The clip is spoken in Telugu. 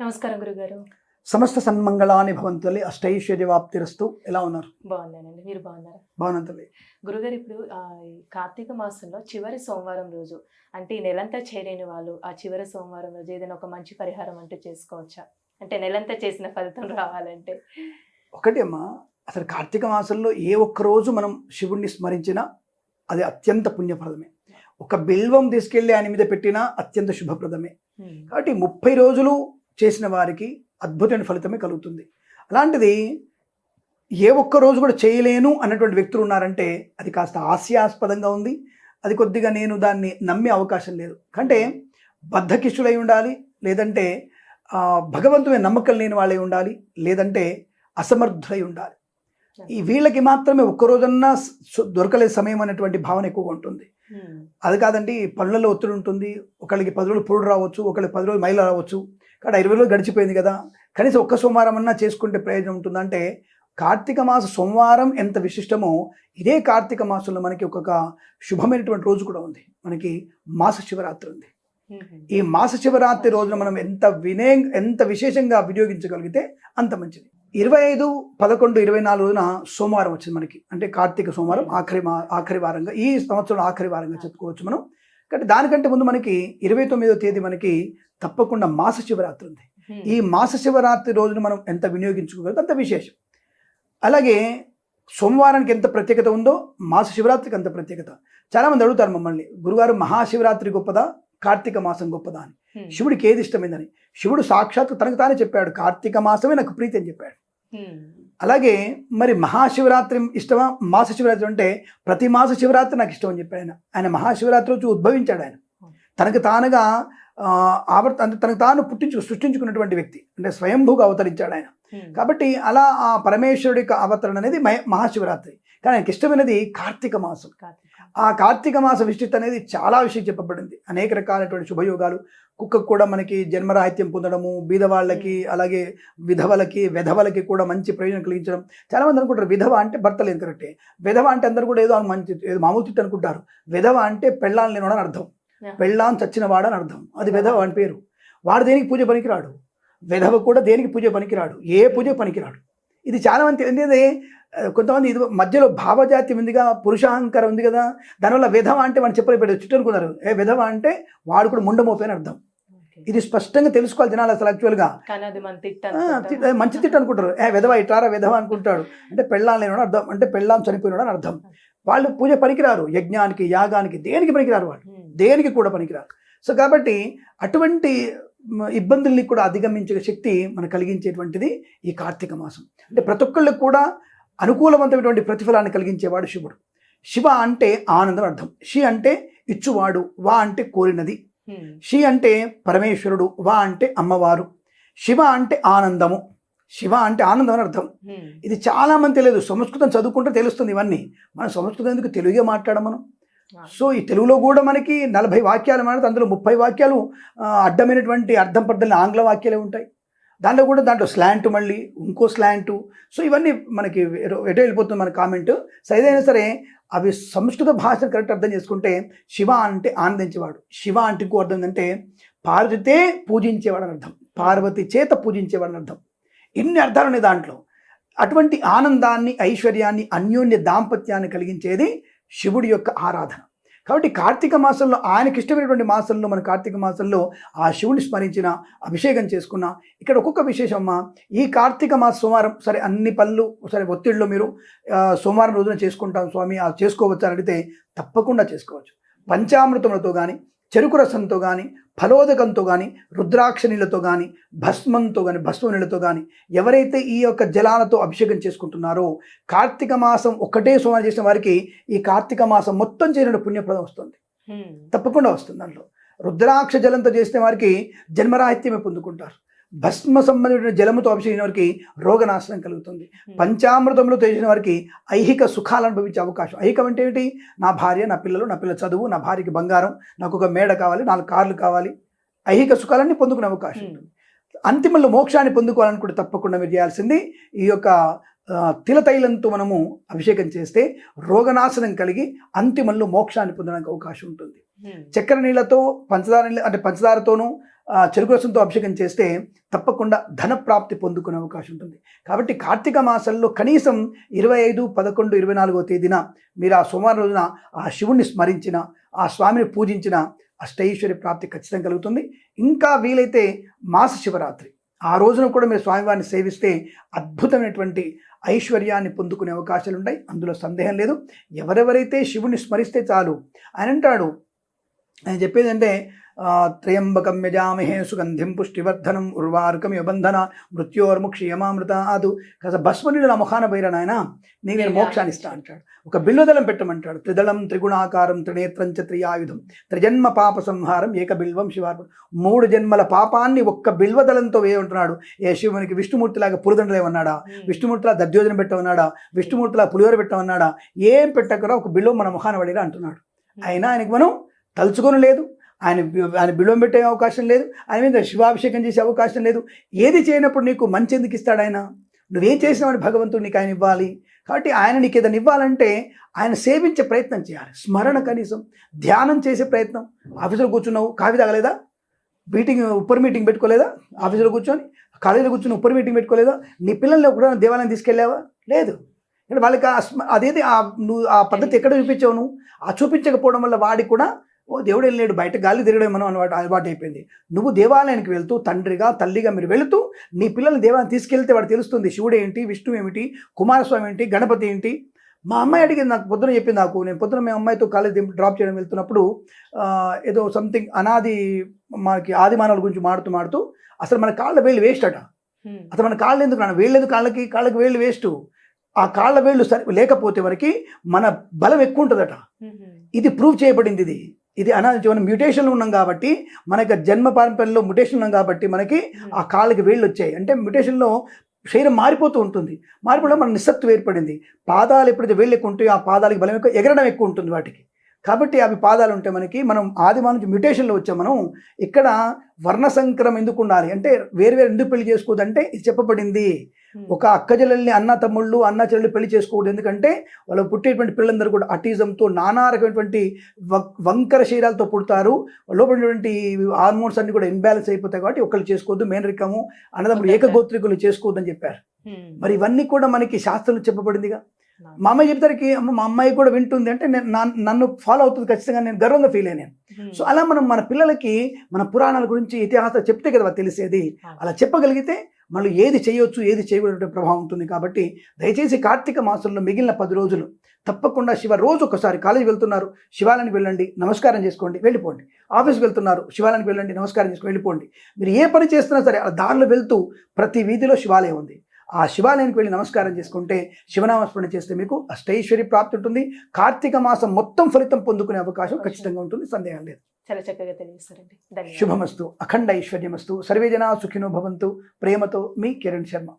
నమస్కారం గురుగారు. సమస్త సన్మంగళాని భవంతులి అష్టైశ్వర్యవాప్తిరస్తు ఎలా ఉన్నారు? బాగున్నానండి. మీరు బాగున్నారా? బాగున్నంతలే గురుగారు ఇప్పుడు కార్తీక మాసంలో చివరి సోమవారం రోజు అంటే ఈ నెలంతా చేయలేని వాళ్ళు ఆ చివరి సోమవారం రోజు ఏదైనా ఒక మంచి పరిహారం అంటూ చేసుకోవచ్చా? అంటే నెలంతా చేసిన ఫలితం రావాలంటే. ఒకటి అమ్మా అసలు కార్తీక మాసంలో ఏ ఒక్క రోజు మనం శివుణ్ణి స్మరించినా అది అత్యంత పుణ్యప్రదమే ఒక బిల్వం తీసుకెళ్ళి ఆయన మీద పెట్టినా అత్యంత శుభప్రదమే. కాబట్టి ముప్పై రోజులు చేసిన వారికి అద్భుతమైన ఫలితమే కలుగుతుంది. అలాంటిది ఏ ఒక్క రోజు కూడా చేయలేను అన్నటువంటి వ్యక్తులు ఉన్నారంటే అది కాస్త హాస్యాస్పదంగా ఉంది. అది కొద్దిగా నేను దాన్ని నమ్మే అవకాశం లేదు. అంటే బద్ధకిష్టులై ఉండాలి లేదంటే ఆ, భగవంతుని నమ్మకం లేని వాళ్ళై ఉండాలి లేదంటే అసమర్థులై ఉండాలి. ఈ వీళ్ళకి మాత్రమే ఒక్క రోజన్నా స- దొరకలే సమయం అనేటువంటి భావన ఎక్కువగా ఉంటుంది. అది కాదండి పనులలో ఒత్తిడి ఉంటుంది. ఒకళ్ళకి పది రోజులు పురుడు రావచ్చు ఒకళ్ళకి పది రోజులు మైలు రావచ్చు. కాబట్టి ఇరవై రోజులు గడిచిపోయింది కదా. కనీసం ఒక్క సోమవారం అన్నా చేసుకుంటే ప్రయోజనం ఉంటుందంటే కార్తీక మాస సోమవారం ఎంత విశిష్టమో ఇదే కార్తీక మాసంలో మనకి ఒక్కొక్క శుభమైనటువంటి రోజు కూడా ఉంది. మనకి మాస శివరాత్రి ఉంది. ఈ మాస శివరాత్రి రోజున మనం ఎంత వినయ ఎంత విశేషంగా వినియోగించగలిగితే అంత మంచిది. ఇరవై ఐదు పదకొండు ఇరవై నాలుగు రోజున సోమవారం వచ్చింది మనకి. అంటే కార్తీక సోమవారం ఆఖరి మా ఆఖరి వారంగా ఈ సంవత్సరం ఆఖరి వారంగా చెప్పుకోవచ్చు మనం. కాబట్టి దానికంటే ముందు మనకి ఇరవై తొమ్మిదో తేదీ మనకి తప్పకుండా మాస శివరాత్రి ఉంది. ఈ మాస శివరాత్రి రోజున మనం ఎంత వినియోగించుకోగలిగితే అంత విశేషం. అలాగే సోమవారానికి ఎంత ప్రత్యేకత ఉందో మాస శివరాత్రికి అంత ప్రత్యేకత. చాలామంది అడుగుతారు మమ్మల్ని గురుగారు మహాశివరాత్రి గొప్పదా? కార్తీక మాసం గొప్పదా? అని. శివుడికి ఏది ఇష్టమైందని? శివుడు సాక్షాత్ తనకు తానే చెప్పాడు కార్తీక మాసమే నాకు ప్రీతి అని చెప్పాడు. అలాగే మరి మహాశివరాత్రి ఇష్టమా? మాస శివరాత్రి అంటే ప్రతి మాస శివరాత్రి నాకు ఇష్టం అని చెప్పాడు ఆయన. ఆయన మహాశివరాత్రి రోజు ఉద్భవించాడు ఆయన. తనకు తానుగా ఆవర్త అంటే తనకు తాను పుట్టించు సృష్టించుకున్నటువంటి వ్యక్తి. అంటే స్వయంభూగా అవతరించాడు ఆయన. కాబట్టి అలా ఆ పరమేశ్వరుడి యొక్క అవతరణ అనేది మహ- మహాశివరాత్రి. కానీ ఆయనకి ఇష్టమైనది కార్తీక మాసం. ఆ కార్తీక మాస విశిష్ట అనేది చాలా విషయం చెప్పబడింది. అనేక రకాలైనటువంటి శుభయోగాలు. కుక్కకు కూడా మనకి జన్మరాహిత్యం పొందడము బీదవాళ్ళకి అలాగే విధవలకి వెధవలకి కూడా మంచి ప్రయోజనం కలిగించడం. చాలా మంది అనుకుంటారు విధవ అంటే భర్త లేదు కరెక్టే. విధవ అంటే అందరూ కూడా ఏదో మంచి ఏదో మామూలు తిట్టు అనుకుంటారు. విధవ అంటే పెళ్ళాం లేనివాడని అర్థం. పెళ్ళాం చచ్చిన వాడని అర్థం. అది విధవ అని పేరు. వాడు దేనికి పూజ పనికిరాడు? విధవ కూడా దేనికి పూజ పనికిరాడు? ఏ పూజ పనికిరాడు? ఇది చాలా మంది కొంతమంది ఇది మధ్యలో భావజాతి ఉందిగా పురుషాహంకారం ఉంది కదా దానివల్ల విధవ అంటే మనం చెప్పలే పెట్టారు చుట్టూ అనుకున్నారు. ఏ విధవ అంటే వాడు కూడా ముండమోపే అని అర్థం. ఇది స్పష్టంగా తెలుసుకోవాలి జనాలు అసలు యాక్చువల్గా మంచి తిట్టు అనుకుంటారు. ఏ విధవ ఇట్లారా విధవ అనుకుంటాడు. అంటే పెళ్ళాం లేనివాడు అర్థం. అంటే పెళ్ళాం చనిపోయినాడు అని అర్థం. వాళ్ళు పూజ పనికిరారు యజ్ఞానికి యాగానికి దేనికి పనికిరారు వాళ్ళు? దేనికి కూడా పనికిరాదు సో కాబట్టి అటువంటి ఇబ్బందుల్ని కూడా అధిగమించే శక్తి మనకు కలిగించేటువంటిది ఈ కార్తీక మాసం. అంటే ప్రతి ఒక్కళ్ళకి కూడా అనుకూలవంతమైనటువంటి ప్రతిఫలాన్ని కలిగించేవాడు శివుడు. శివ అంటే ఆనందం అర్థం. షి అంటే ఇచ్చువాడు వా అంటే కోరినది. షి అంటే పరమేశ్వరుడు వా అంటే అమ్మవారు. శివ అంటే ఆనందము. శివ అంటే ఆనందం అని అర్థం. ఇది చాలా మంది తెలియదు. సంస్కృతం చదువుకుంటే తెలుస్తుంది ఇవన్నీ. మనం సంస్కృతం ఎందుకు తెలుగే మాట్లాడం మనం? సో ఈ తెలుగులో కూడా మనకి నలభై వాక్యాలు మాట్లాడితే అందులో ముప్పై వాక్యాలు అడ్డమైనటువంటి అర్థం పడ్డలని ఆంగ్ల వాక్యాలే ఉంటాయి. దాంట్లో కూడా దాంట్లో స్లాంట్ మళ్ళీ ఇంకో స్లాంటు. సో ఇవన్నీ మనకి ఎటో ఎటో వెళ్ళిపోతుంది మన కామెంట్. సో ఏదైనా సరే అవి సంస్కృత భాషను కరెక్ట్ అర్థం చేసుకుంటే శివ అంటే ఆనందించేవాడు. శివ అంటే ఇంకో అర్థం ఏంటంటే పార్వతితే పూజించేవాడు అని అర్థం. పార్వతి చేత పూజించేవాడు అని అర్థం. ఇన్ని అర్థాలు ఉన్నాయి దాంట్లో? అటువంటి ఆనందాన్ని ఐశ్వర్యాన్ని అన్యోన్య దాంపత్యాన్ని కలిగించేది శివుడి యొక్క ఆరాధన. కాబట్టి కార్తీక మాసంలో ఆయనకి ఇష్టమైనటువంటి మాసంలో మన కార్తీక మాసంలో ఆ శివుని స్మరించిన అభిషేకం చేసుకున్న ఇక్కడ ఒక్కొక్క విశేషం అమ్మా ఈ కార్తీక మాస సోమవారం సరే అన్ని పనులు సరే ఒత్తిడిలో మీరు సోమవారం రోజున చేసుకుంటాం స్వామి ఆ చేసుకోవచ్చు అడిగితే తప్పకుండా చేసుకోవచ్చు. పంచామృతములతో కానీ చెరుకు రసంతో కానీ ఫలోదకంతో కానీ రుద్రాక్ష నీళ్ళతో కానీ భస్మంతో కానీ భస్మ నీళ్ళతో కానీ ఎవరైతే ఈ యొక్క జలాలతో అభిషేకం చేసుకుంటున్నారో కార్తీక మాసం ఒక్కటే సోమవారం చేసిన వారికి ఈ కార్తీక మాసం మొత్తం చేరిన పుణ్యప్రదం వస్తుంది. తప్పకుండా వస్తుంది దాంట్లో రుద్రాక్ష జలంతో చేసిన వారికి జన్మరాహిత్యమే పొందుకుంటారు. భస్మ సంబంధించిన జలముతో అభిషేకించిన వారికి రోగనాశనం కలుగుతుంది. పంచామృతంలో చేసిన వారికి ఐహిక సుఖాలు అనుభవించే అవకాశం. ఐహికం అంటే ఏంటి నా భార్య నా పిల్లలు నా పిల్లల చదువు నా భార్యకి బంగారం నాకు ఒక మేడ కావాలి నాలుగు కార్లు కావాలి. ఐహిక సుఖాలన్నీ పొందుకునే అవకాశం ఉంటుంది. అంతిమంలో మోక్షాన్ని పొందుకోవాలనుకుంటే తప్పకుండా మీరు చేయాల్సింది ఈ యొక్క తిలతైలంతో మనము అభిషేకం చేస్తే రోగనాశనం కలిగి అంతిమంలో మోక్షాన్ని పొందడానికి అవకాశం ఉంటుంది. చక్కెర నీళ్ళతో పంచదార నీళ్ళ అంటే పంచదారతోనూ చెరుకు రసంతో అభిషేకం చేస్తే తప్పకుండా ధన ప్రాప్తి పొందుకునే అవకాశం ఉంటుంది. కాబట్టి కార్తీక మాసంలో కనీసం ఇరవై ఐదు పదకొండు ఇరవై నాలుగో తేదీన మీరు ఆ సోమవారం రోజున ఆ శివుణ్ణి స్మరించిన ఆ స్వామిని పూజించిన అష్టైశ్వర్య ప్రాప్తి ఖచ్చితంగా కలుగుతుంది. ఇంకా వీలైతే మాస శివరాత్రి. ఆ రోజున కూడా మీరు స్వామివారిని సేవిస్తే అద్భుతమైనటువంటి ఐశ్వర్యాన్ని పొందుకునే అవకాశాలు ఉంటాయి. అందులో సందేహం లేదు. ఎవరెవరైతే శివుని స్మరిస్తే చాలు ఆయన అంటాడు ఆయన చెప్పేది అంటే త్రయంబకం యజామహే సుగంధిం పుష్టివర్ధనం ఉర్వారుకం యబంధన మృత్యోర్ముక్షి యమామృత ఆదు. కాస్త భస్మనుడు నా ముఖాన బైరా నాయన? నీకు నేను మోక్షాన్ని ఇస్తా అంటాడు. ఒక బిల్వదళం పెట్టమంటాడు. త్రిదళం త్రిగుణాకారం త్రినేత్రం చ త్రియాయుధం. త్రిజన్మ పాప సంహారం ఏక బిల్వం శివార్పణం. మూడు జన్మల పాపాన్ని ఒక్క బిల్వదళంతో వేయంటున్నాడు ఏ శివునికి విష్ణుమూర్తిలాగా పులిదండలేమన్నాడా విష్ణుమూర్తిలా దద్యోజనం పెట్టమన్నాడా? విష్ణుమూర్తిలా పులిహోర పెట్టమన్నాడా? ఏం పెట్టకరా ఒక బిల్వం మన ముఖాన పడేలా అంటున్నాడు. అయినా ఆయనకి మనం తలుచుకొని లేదు. ఆయన ఆయన బిలోం పెట్టే అవకాశం లేదు. ఆయన మీద శివాభిషేకం చేసే అవకాశం లేదు. ఏది చేయనప్పుడు నీకు మంచి ఎందుకు ఇస్తాడు ఆయన? నువ్వేం చేసినావని భగవంతుడు నీకు ఆయన ఇవ్వాలి. కాబట్టి ఆయన నీకు ఏదైనా ఇవ్వాలంటే ఆయన సేవించే ప్రయత్నం చేయాలి. స్మరణ కనీసం ధ్యానం చేసే ప్రయత్నం. ఆఫీసులో కూర్చున్నావు కాఫీ తాగలేదా? మీటింగ్ ఉప్పర్ మీటింగ్ పెట్టుకోలేదా? ఆఫీసులో కూర్చొని కాలేజీలో కూర్చొని ఉప్పర్ మీటింగ్ పెట్టుకోలేదా? నీ పిల్లల్ని కూడా దేవాలయం తీసుకెళ్ళావా? లేదు. వాళ్ళకి ఆ స్మ- అదేది ఆ నువ్వు ఆ పద్ధతి ఎక్కడ చూపించావు నువ్వు? ఆ చూపించకపోవడం వల్ల వాడికి కూడా ఓ దేవుడు వెళ్ళాడు బయట గాలి తిరగడం మనం అలవాటు అలవాటు అయిపోయింది. నువ్వు దేవాలయానికి వెళ్తూ తండ్రిగా తల్లిగా మీరు వెళుతూ నీ పిల్లల్ని దేవాలయం తీసుకెళ్తే వాడు తెలుస్తుంది శివుడు ఏంటి విష్ణు ఏమిటి కుమారస్వామి ఏంటి గణపతి ఏంటి? మా అమ్మాయి అడిగింది నాకు పొద్దున చెప్పింది నాకు నేను పొద్దున మీ అమ్మాయితో కాలేజ్ డ్రాప్ చేయడం వెళ్తున్నప్పుడు ఏదో సంథింగ్ అనాది మనకి ఆదిమానవుల గురించి మాడుతూ మాడుతూ అసలు మన కాళ్ళ వేళ్ళు వేస్ట్ అట. అసలు మన కాళ్ళు ఎందుకు నాన్న వేళ్ళేది కాళ్ళకి కాళ్ళకి వేళ్ళు వేస్ట్ ఆ కాళ్ళ వేళ్ళు సరి లేకపోతే వరకు మన బలం ఎక్కువ ఉంటుందట. ఇది ప్రూవ్ చేయబడింది ఇది. ఇది అనాది మనం మ్యూటేషన్లో ఉన్నాం కాబట్టి మనకి జన్మ పారంపర్యంలో మ్యుటేషన్ ఉన్నాం కాబట్టి మనకి ఆ కాళ్ళకి వేళ్ళు వచ్చాయి. అంటే మ్యుటేషన్లో శరీరం మారిపోతూ ఉంటుంది. మారిపోవడం మన నిస్సత్వం ఏర్పడింది. పాదాలు ఎప్పుడైతే వేళ్ళు ఎక్కువ ఉంటాయో ఆ పాదాలకి బలం ఎక్కువ ఎగరడం ఎక్కువ ఉంటుంది వాటికి. కాబట్టి అవి పాదాలు ఉంటే మనకి మనం ఆదిమా నుంచి మ్యుటేషన్లో వచ్చాం మనం. ఇక్కడ వర్ణ సంకరం ఎందుకు ఉండాలి? అంటే వేరు వేరు ఎందుకు పెళ్ళి చేసుకోవద్దు? అంటే ఇది చెప్పబడింది. ఒక అక్క చెల్లెల్ని అన్న తమ్ముళ్ళు అన్న చెల్లెలు పెళ్ళి చేసుకోకూడదు ఎందుకంటే వాళ్ళు పుట్టేటువంటి పిల్లలందరూ కూడా అటిజంతో నానా రకమైనటువంటి వంకర శరీరాలతో పుడతారు లోపలినటువంటి హార్మోన్స్ అన్ని కూడా ఇన్బ్యాలెన్స్ అయిపోతాయి కాబట్టి ఒకళ్ళు చేసుకోవద్దు మేనరికము అన్నదమ్ముడు. ఏకగోత్రికులు చేసుకోవద్దని చెప్పారు ఉమ్. మరి ఇవన్నీ కూడా మనకి శాస్త్రంలో చెప్పబడిందిగా. మా అమ్మాయి చెప్తారికి అమ్మ మా అమ్మాయి కూడా వింటుంది. అంటే నేను నన్ను ఫాలో అవుతుంది ఖచ్చితంగా నేను గర్వంగా ఫీల్ అయ్యాను ఉమ్. సో అలా మనం మన పిల్లలకి మన పురాణాల గురించి ఇతిహాసాలు చెప్తే కదా తెలిసేది. అలా చెప్పగలిగితే మళ్ళీ ఏది చేయొచ్చు ఏది చేయకూడదు ప్రభావం ఉంటుంది కాబట్టి దయచేసి కార్తీక మాసంలో మిగిలిన పది రోజులు తప్పకుండా శివ రోజు ఒకసారి కాలేజీ వెళ్తున్నారు. శివాలయానికి వెళ్ళండి నమస్కారం చేసుకోండి వెళ్ళిపోండి. ఆఫీస్కి వెళ్తున్నారు శివాలయానికి వెళ్ళండి నమస్కారం చేసుకొని వెళ్ళిపోండి. మీరు ఏ పని చేస్తున్నా సరే ఆ దారిలో వెళ్తూ ప్రతి వీధిలో శివాలయం ఉంది. ఆ శివాలయానికి వెళ్ళి నమస్కారం చేసుకుంటే శివనామస్మరణ చేస్తే మీకు అష్టైశ్వర్య ప్రాప్తి ఉంటుంది. కార్తీక మాసం మొత్తం ఫలితం పొందుకునే అవకాశం ఖచ్చితంగా ఉంటుంది. సందేహం లేదు. చాలా చక్కగా తెలియజేస్తారండి. శుభమస్తు. అఖండ ఐశ్వర్యమస్తు. సర్వే జనా సుఖినో భవంతు. ప్రేమతో మీ కిరణ్ శర్మ.